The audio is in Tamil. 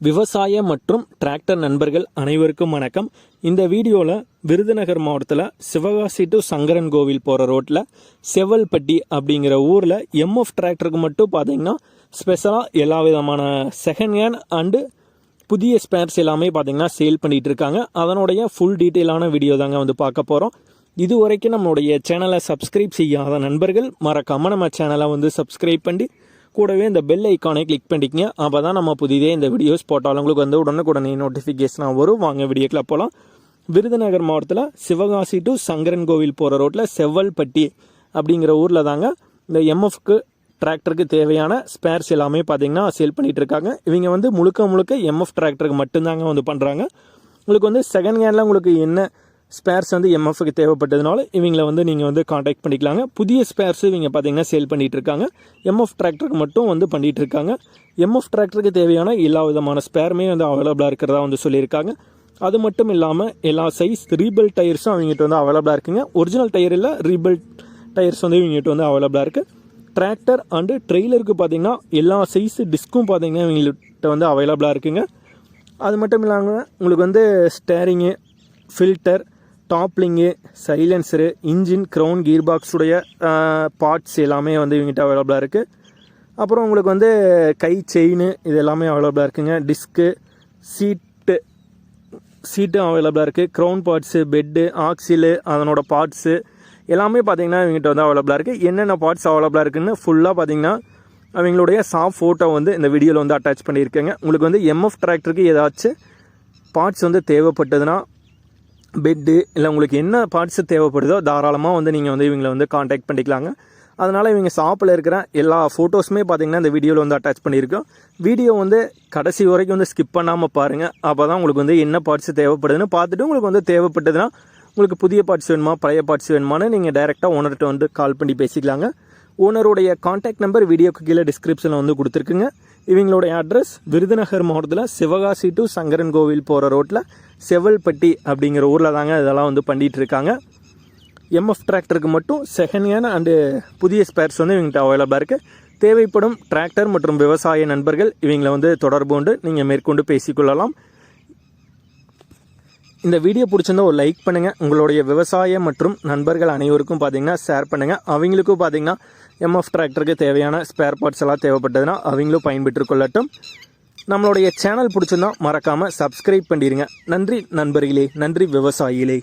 விவசாய மற்றும் டிராக்டர் நண்பர்கள் அனைவருக்கும் வணக்கம். இந்த வீடியோவில் விருதுநகர் மாவட்டத்தில் சிவகாசி டு சங்கரன் கோவில் போகிற ரோட்டில் செவல்பட்டி அப்படிங்கிற ஊரில் எம்எஃப் டிராக்டருக்கு மட்டும் பார்த்தீங்கன்னா ஸ்பெஷலாக எல்லா விதமான செகண்ட் ஹேண்ட் அண்டு புதிய ஸ்பேர்ஸ் எல்லாமே பார்த்தீங்கன்னா சேல் பண்ணிகிட்டு இருக்காங்க. அதனுடைய ஃபுல் டீட்டெயிலான வீடியோ தாங்க வந்து பார்க்க போகிறோம் இது வரைக்கும் நம்மளுடைய சேனலை சப்ஸ்கிரைப் செய்யாத நண்பர்கள் மறக்காமல் நம்ம சேனலை வந்து சப்ஸ்கிரைப் பண்ணி கூடவே இந்த பெல் ஐக்கானை கிளிக் பண்ணிக்கங்க. அப்போ தான் நம்ம புதிதே இந்த வீடியோஸ் போட்டாலும் உங்களுக்கு வந்து உடனுக்குடனே நோட்டிஃபிகேஷனாக வரும். வாங்க வீடியோக்கில் போகலாம் விருதுநகர் மாவட்டத்தில் சிவகாசி டு சங்கரன் கோவில் போகிற ரோட்டில் செவ்வல்பட்டி அப்படிங்கிற ஊரில் தாங்க இந்த எம்எஃப்க்கு டிராக்டருக்கு தேவையான ஸ்பேர்ஸ் எல்லாமே பார்த்தீங்கன்னா சேல் பண்ணிகிட்டு இருக்காங்க. இவங்க வந்து முழுக்க முழுக்க எம்எஃப் டிராக்டருக்கு மட்டும்தாங்க வந்து பண்ணுறாங்க உங்களுக்கு வந்து செகண்ட் ஹேண்டில் உங்களுக்கு என்ன ஸ்பேர்ஸ் வந்து எம்எஃப்க்கு தேவைப்பட்டதுனால இவங்கள வந்து நீங்கள் வந்து காண்டாக்ட் பண்ணிக்கலாங்க. புதிய ஸ்பேர்ஸ் இவங்க பார்த்தீங்கன்னா சேல் பண்ணிகிட்டு இருக்காங்க எம்எஃப் டிராக்டருக்கு மட்டும் வந்து பண்ணிகிட்டு இருக்காங்க எம்எஃப் டிராக்டருக்கு தேவையான எல்லா விதமான ஸ்பேருமே வந்து அவைலபிளாக இருக்கிறதா வந்து சொல்லியிருக்காங்க. அது மட்டும் இல்லாமல் எல்லா சைஸ் ரீபில்ட் டயர்ஸும் அவங்ககிட்ட வந்து அவைலபிளாக இருக்குங்க. ஒரிஜினல் டயர் இல்லை ரீபில்ட் டயர்ஸ் வந்து இவங்ககிட்ட வந்து அவைலபிளாக இருக்குது டிராக்டர் அண்டு ட்ரெய்லருக்கு பார்த்தீங்கன்னா எல்லா சைஸ் டிஸ்க்கும் பார்த்தீங்கன்னா இவங்கள்ட்ட வந்து அவைலபிளாக இருக்குங்க. அது மட்டும் இல்லாமல் உங்களுக்கு வந்து steering filter top link silencer engine crown gear பாக்ஸுடைய parts எல்லாமே வந்து இவங்ககிட்ட அவைலபிளாக இருக்குது அப்புறம் உங்களுக்கு வந்து கை செயின் இது எல்லாமே அவைலபிளாக இருக்குங்க. டிஸ்க்கு சீட்டு சீட்டும் அவைலபிளாக இருக்குது க்ரௌன் பார்ட்ஸு பெட்டு ஆக்சிலு அதனோட பார்ட்ஸு எல்லாமே பார்த்தீங்கன்னா இவங்ககிட்ட வந்து அவைலபிளாக இருக்குது என்னென்ன பார்ட்ஸ் அவைலபிளாக இருக்குன்னு ஃபுல்லாக பார்த்திங்கன்னா அவங்களுடைய சாஃப்ட் ஃபோட்டோ வந்து இந்த வீடியோவில் வந்து அட்டாச் பண்ணியிருக்கேங்க. உங்களுக்கு வந்து எம்எஃப் டிராக்டருக்கு ஏதாச்சும் பார்ட்ஸ் வந்து தேவைப்பட்டதுன்னா பெட்டு இல்லை உங்களுக்கு என்ன பார்ட்ஸ் தேவைப்படுதோ தாராளமாக வந்து நீங்கள் வந்து இவங்களை வந்து காண்டாக்ட் பண்ணிக்கலாங்க. அதனால் இவங்க ஷாப்பில் இருக்கிற எல்லா ஃபோட்டோஸுமே பார்த்தீங்கன்னா இந்த வீடியோவில் வந்து அட்டாச் பண்ணியிருக்கோம். வீடியோ வந்து கடைசி வரைக்கும் வந்து ஸ்கிப் பண்ணாமல் பாருங்கள் அப்போ தான் உங்களுக்கு வந்து என்ன பார்ட்ஸ் தேவைப்படுதுன்னு பார்த்துட்டு உங்களுக்கு வந்து தேவைப்பட்டதுன்னா உங்களுக்கு புதிய பார்ட்ஸ் வேணுமா பழைய பார்ட்ஸ் வேணுமான்னு நீங்கள் டைரெக்டாக ஓனர்கிட்ட வந்து கால் பண்ணி பேசிக்கலாங்க. ஓனருடைய காண்டாக்ட் நம்பர் வீடியோக்கு கீழே டிஸ்கிரிப்ஷனில் வந்து கொடுத்துருக்குங்க. இவங்களுடைய அட்ரஸ் விருதுநகர் மாவட்டத்தில் சிவகாசி டு சங்கரன் கோவில் போகிற ரோட்டில் செவல்பட்டி அப்படிங்கிற ஊரில் தாங்க இதெல்லாம் வந்து பண்ணிகிட்டு இருக்காங்க. எம்எஃப் டிராக்டருக்கு மட்டும் செகண்ட் ஹேண்ட் அண்டு புதிய ஸ்பேர்ஸ் வந்து இவங்ககிட்ட அவைலபிளாக இருக்குது தேவைப்படும் டிராக்டர் மற்றும் விவசாய நண்பர்கள் இவங்களை வந்து தொடர்பு கொண்டு நீங்கள் மேற்கொண்டு பேசிக்கொள்ளலாம். இந்த வீடியோ பிடிச்சிருந்தா ஒரு லைக் பண்ணுங்கள் உங்களுடைய விவசாய மற்றும் நண்பர்கள் அனைவருக்கும் பார்த்தீங்கன்னா ஷேர் பண்ணுங்கள் அவங்களுக்கும் பார்த்தீங்கன்னா எம்எஃப் டிராக்டருக்கு தேவையான ஸ்பேர் பார்ட்ஸ் எல்லாம் தேவைப்பட்டதுன்னா அவங்களும் பயன்பெற்று கொள்ளட்டும் நம்மளுடைய சேனல் பிடிச்சிருந்தா மறக்காமல் சப்ஸ்கிரைப் பண்ணிடுங்க நன்றி நண்பர்களே நன்றி விவசாயிகளே.